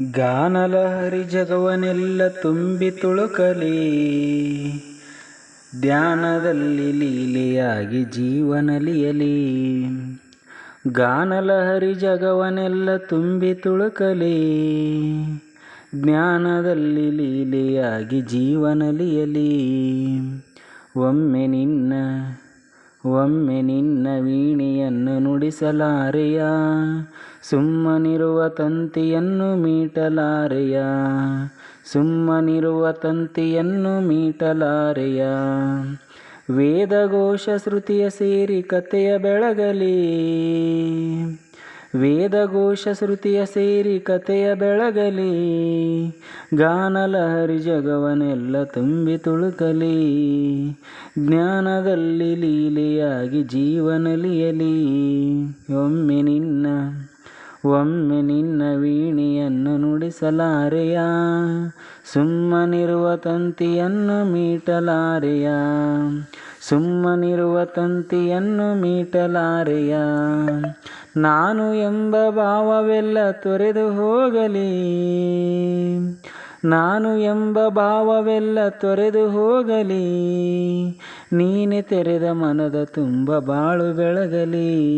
ಗಾನಲಹರಿ ಜಗವನೆಲ್ಲ ತುಂಬಿ ತುಳುಕಲಿ. ಧ್ಯಾನದಲ್ಲಿ ಲೀಲೆಯಾಗಿ ಜೀವನಲಿಯಲಿ ಗಾನಲಹರಿ ಜಗವನೆಲ್ಲ ತುಂಬಿ ತುಳುಕಲಿ. ಜ್ಞಾನದಲ್ಲಿ ಲೀಲೆಯಾಗಿ ಜೀವನಲಿಯಲಿ ಒಮ್ಮೆ ನಿನ್ನ ಒಮ್ಮೆ ನಿನ್ನ ವೀಣೆಯನ್ನು ನುಡಿಸಲಾರೆಯ? ಸುಮ್ಮನಿರುವ ತಂತಿಯನ್ನು ಮೀಟಲಾರೆಯ? ಸುಮ್ಮನಿರುವ ತಂತಿಯನ್ನು ಮೀಟಲಾರೆಯ? ವೇದಘೋಷ ಶ್ರುತಿಯ ಸೇರಿ ಕಥೆಯ ಬೆಳಗಲಿ? ವೇದಘೋಷ ಶ್ರುತಿಯ ಸೇರಿ ಕಥೆಯ ಬೆಳಗಲಿ, ಗಾನಲಹರಿ ಜಗವನೆಲ್ಲ ತುಂಬಿ ತುಳುಕಲಿ, ಜ್ಞಾನದಲ್ಲಿ ಲೀಲೆಯಾಗಿ ಜೀವನಲಿಯಲಿ ಒಮ್ಮೆ ನಿನ್ನ ಒಮ್ಮೆ ನಿನ್ನ ವೀಣೆಯನ್ನು ನುಡಿಸಲಾರೆಯ, ಸುಮ್ಮನಿರುವ ತಂತಿಯನ್ನು ಮೀಟಲಾರೆಯ, ಸುಮ್ಮನಿರುವ ತಂತಿಯನ್ನು ಮೀಟಲಾರೆಯ. ನಾನು ಎಂಬ ಭಾವವೆಲ್ಲ ತೊರೆದು ಹೋಗಲಿ. ನಾನು ಎಂಬ ಭಾವವೆಲ್ಲ ತೊರೆದು ಹೋಗಲಿ. ನೀನೆ ತೆರೆದ ಮನದ ತುಂಬ ಬಾಳು ಬೆಳಗಲಿ.